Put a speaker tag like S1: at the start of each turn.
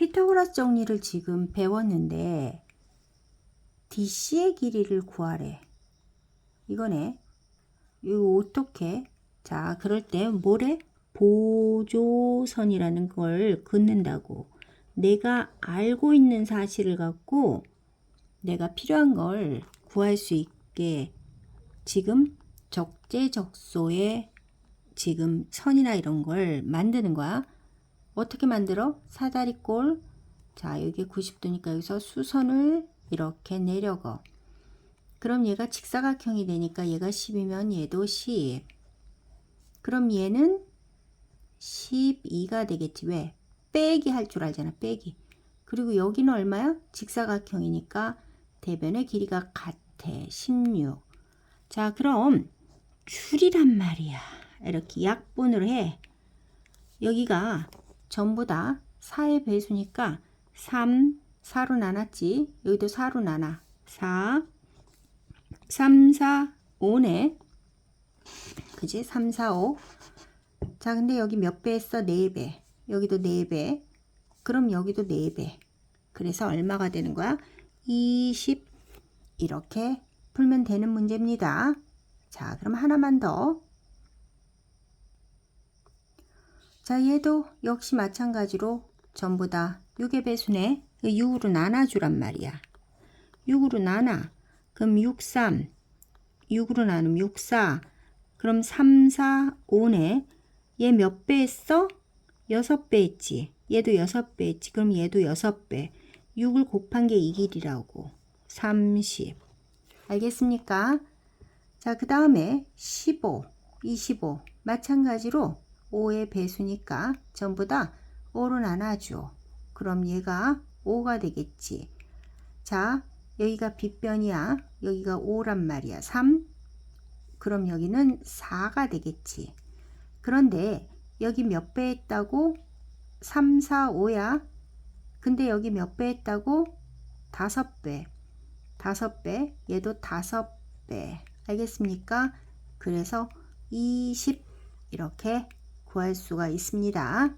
S1: 피타고라스 정리를 지금 배웠는데 DC의 길이를 구하래. 이거네. 이거 어떻게? 자, 그럴 때 뭐래? 보조선이라는 걸 긋는다고. 내가 알고 있는 사실을 갖고 내가 필요한 걸 구할 수 있게 지금 적재적소에 지금 선이나 이런 걸 만드는 거야. 어떻게 만들어? 사다리꼴. 자, 여기 90도니까 여기서 수선을 이렇게 내려가. 그럼 얘가 직사각형이 되니까 얘가 10이면 얘도 10. 그럼 얘는 12가 되겠지. 왜? 빼기 할 줄 알잖아. 빼기. 그리고 여기는 얼마야? 직사각형이니까 대변의 길이가 같아. 16. 자, 그럼 줄이란 말이야. 이렇게 약분을 해. 여기가 전부 다 4의 배수니까 3, 4로 나눴지. 여기도 4로 나눠. 4, 3, 4, 5네. 그지? 3, 4, 5. 자, 근데 여기 몇 배 했어? 4배. 여기도 4배. 그럼 여기도 4배. 그래서 얼마가 되는 거야? 20. 이렇게 풀면 되는 문제입니다. 자, 그럼 하나만 더. 자, 얘도 역시 마찬가지로 전부 다 6의 배수네. 6으로 나눠주란 말이야. 6으로 나눠. 그럼 6, 3. 6으로 나누면 6, 4. 그럼 3, 4, 5네. 얘 몇 배 했어? 6배 했지. 얘도 6배 했지. 그럼 얘도 6배. 6을 곱한 게 이 길이라고. 30. 알겠습니까? 자, 그 다음에 15, 25. 마찬가지로 5의 배수니까 전부 다 5로 나눠줘. 그럼 얘가 5가 되겠지. 자, 여기가 빗변이야. 여기가 5란 말이야. 3. 그럼 여기는 4가 되겠지. 그런데 여기 몇 배 했다고? 3, 4, 5야. 근데 여기 몇 배 했다고? 5배. 5배. 얘도 5배. 알겠습니까? 그래서 20 이렇게 구할 수가 있습니다.